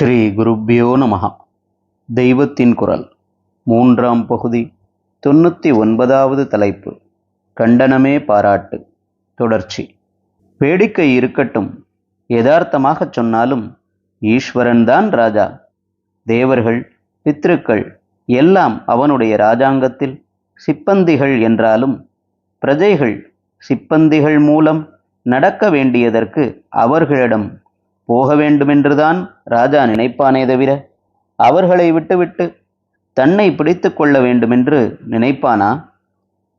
ஸ்ரீ குருப்பியோ நமஹா. தெய்வத்தின் குரல். மூன்றாம் பகுதி. தொண்ணூற்றி ஒன்பதாவது தலைப்பு. கண்டனமே பாராட்டு. தொடர்ச்சி. வேடிக்கை இருக்கட்டும். யதார்த்தமாக சொன்னாலும் ஈஸ்வரன்தான் ராஜா. தேவர்கள் பித்ருக்கள் எல்லாம் அவனுடைய ராஜாங்கத்தில் சிப்பந்திகள் என்றாலும் பிரஜைகள் சிப்பந்திகள் மூலம் நடக்க வேண்டியதற்கு அவர்களிடம் போக வேண்டுமென்றுதான் ராஜா நினைப்பானே தவிர அவர்களை விட்டுவிட்டு தன்னை பிடித்து கொள்ள வேண்டுமென்று நினைப்பானா?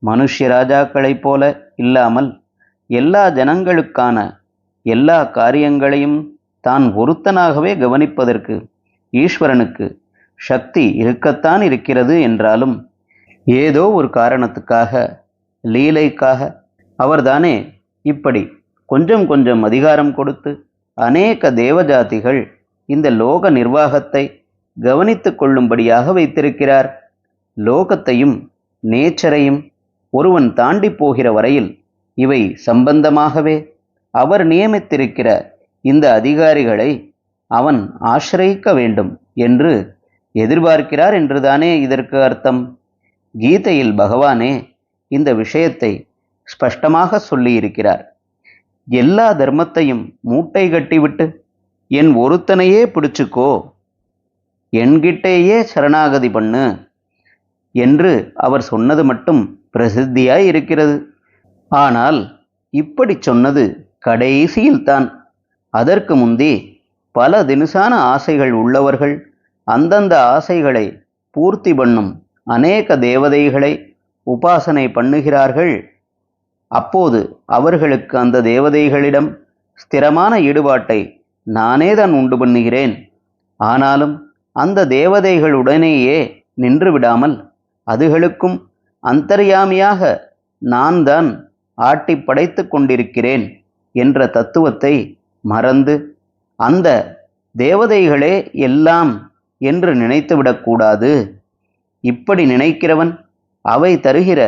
மனுஷ்ய ராஜாக்களைப் போல இல்லாமல் எல்லா ஜனங்களுக்கான எல்லா காரியங்களையும் தான் ஒருத்தனாகவே கவனிப்பதற்கு ஈஸ்வரனுக்கு சக்தி இருக்கத்தான் இருக்கிறது என்றாலும் ஏதோ ஒரு காரணத்துக்காக லீலைக்காக அவர்தானே இப்படி கொஞ்சம் கொஞ்சம் அதிகாரம் கொடுத்து அநேக தேவஜாதிகள் இந்த லோக நிர்வாகத்தை கவனித்து கொள்ளும்படியாக வைத்திருக்கிறார். லோகத்தையும் நேச்சரையும் ஒருவன் தாண்டி போகிற வரையில் இவை சம்பந்தமாகவே அவர் நியமித்திருக்கிற இந்த அதிகாரிகளை அவன் ஆசிரயிக்க வேண்டும் என்று எதிர்பார்க்கிறார் என்றுதானே இதற்கு அர்த்தம். கீதையில் பகவானே இந்த விஷயத்தை ஸ்பஷ்டமாக சொல்லியிருக்கிறார். எல்லா தர்மத்தையும் மூட்டை கட்டிவிட்டு என் ஒருத்தனையே பிடிச்சுக்கோ. என்கிட்டேயே சரணாகதி பண்ணு என்று அவர் சொன்னது மட்டும் பிரசித்தியாய் இருக்கிறது. ஆனால் இப்படி சொன்னது கடைசியில்தான். அதற்கு முந்தி பல தினுசான ஆசைகள் உள்ளவர்கள் அந்தந்த ஆசைகளை பூர்த்தி பண்ணும் அநேக தேவதைகளை உபாசனை பண்ணுகிறார்கள் அப்போது அவர்களுக்கு அந்த தேவதைகளிடம் ஸ்திரமான ஈடுபாட்டை நானே தான் உண்டு பண்ணுகிறேன். ஆனாலும் அந்த தேவதைகளுடனேயே நின்று விடாமல் அதுகளுக்கும் அந்தர்யாமியாக நான் தான் ஆட்டி படைத்து கொண்டிருக்கிறேன் என்ற தத்துவத்தை மறந்து அந்த தேவதைகளே எல்லாம் என்று நினைத்துவிடக்கூடாது. இப்படி நினைக்கிறவன் அவை தருகிற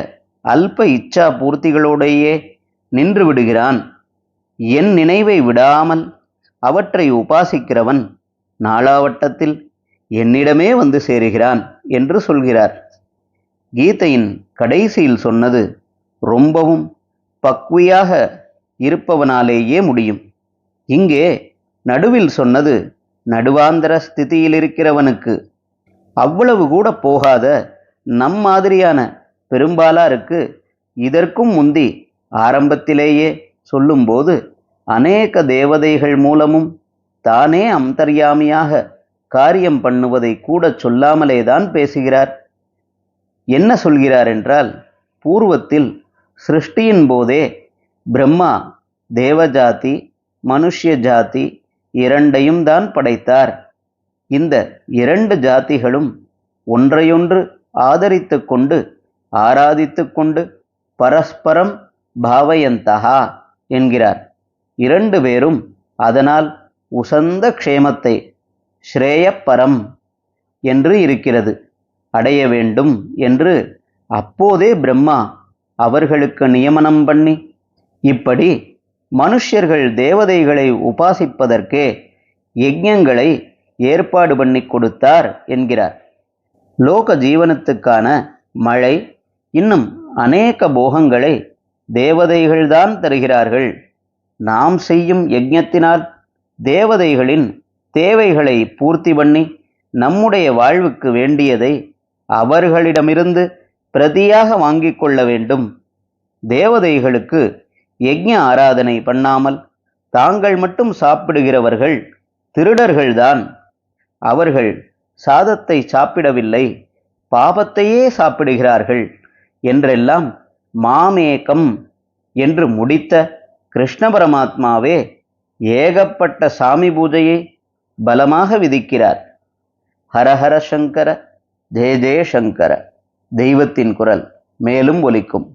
அல்ப இச்சா பூர்த்திகளோடையே நின்று விடுகிறான் என் நினைவை விடாமல் அவற்றை உபாசிக்கிறவன் நாளாவட்டத்தில் என்னிடமே வந்து சேருகிறான் என்று சொல்கிறார். கீதையின் கடைசியில் சொன்னது ரொம்பவும் பக்வியாக இருப்பவனாலேயே முடியும். இங்கே நடுவில் சொன்னது நடுவாந்தர ஸ்திதியில் இருக்கிறவனுக்கு அவ்வளவு கூட போகாத நம் மாதிரியான பெரும்பாலாருக்கு இதற்கும் முந்தி ஆரம்பத்திலேயே சொல்லும்போது அநேக தேவதைகள் மூலமும் தானே அந்தர்யாமியாக காரியம் பண்ணுவதை கூட சொல்லாமலே தான் பேசுகிறார். என்ன சொல்கிறார் என்றால் பூர்வத்தில் சிருஷ்டியின் போதே பிரம்மா தேவஜாதி மனுஷ்ய ஜாதி இரண்டையும் தான் படைத்தார். இந்த இரண்டு ஜாதிகளும் ஒன்றையொன்று ஆதரித்து கொண்டு ஆராதித்து கொண்டு பரஸ்பரம் பாவயந்தகா என்கிறார். இரண்டு பேரும் அதனால் உசந்த க்ஷேமத்தை ஸ்ரேயப்பரம் என்று இருக்கிறது. அடைய வேண்டும் என்று அப்போதே பிரம்மா அவர்களுக்கு நியமனம் பண்ணி இப்படி மனுஷ்யர்கள் தேவதைகளை உபாசிப்பதற்கே யஜ்ஞங்களை ஏற்பாடு பண்ணி கொடுத்தார் என்கிறார். லோக ஜீவனத்துக்கான மழை இன்னும் அநேக போகங்களை தேவதைகள்தான் தருகிறார்கள். நாம் செய்யும் யஜ்ஞத்தினால் தேவதைகளின் தேவைகளை பூர்த்தி பண்ணி நம்முடைய வாழ்வுக்கு வேண்டியதை அவர்களிடமிருந்து பிரதியாக வாங்கிக் கொள்ள வேண்டும். தேவதைகளுக்கு யஜ்ஞ ஆராதனை பண்ணாமல் தாங்கள் மட்டும் சாப்பிடுகிறவர்கள் திருடர்கள்தான். அவர்கள் சாதத்தை சாப்பிடவில்லை பாபத்தையே சாப்பிடுகிறார்கள். என்றெல்லாம் மாமேகம் என்று முடித்த கிருஷ்ண பரமாத்மாவே ஏகப்பட்ட சாமி பூஜையை பலமாக விதிக்கிறார். ஹரஹர சங்கர ஜெய ஜெய சங்கர தெய்வத்தின் குரல் மேலும் ஒலிக்கும்.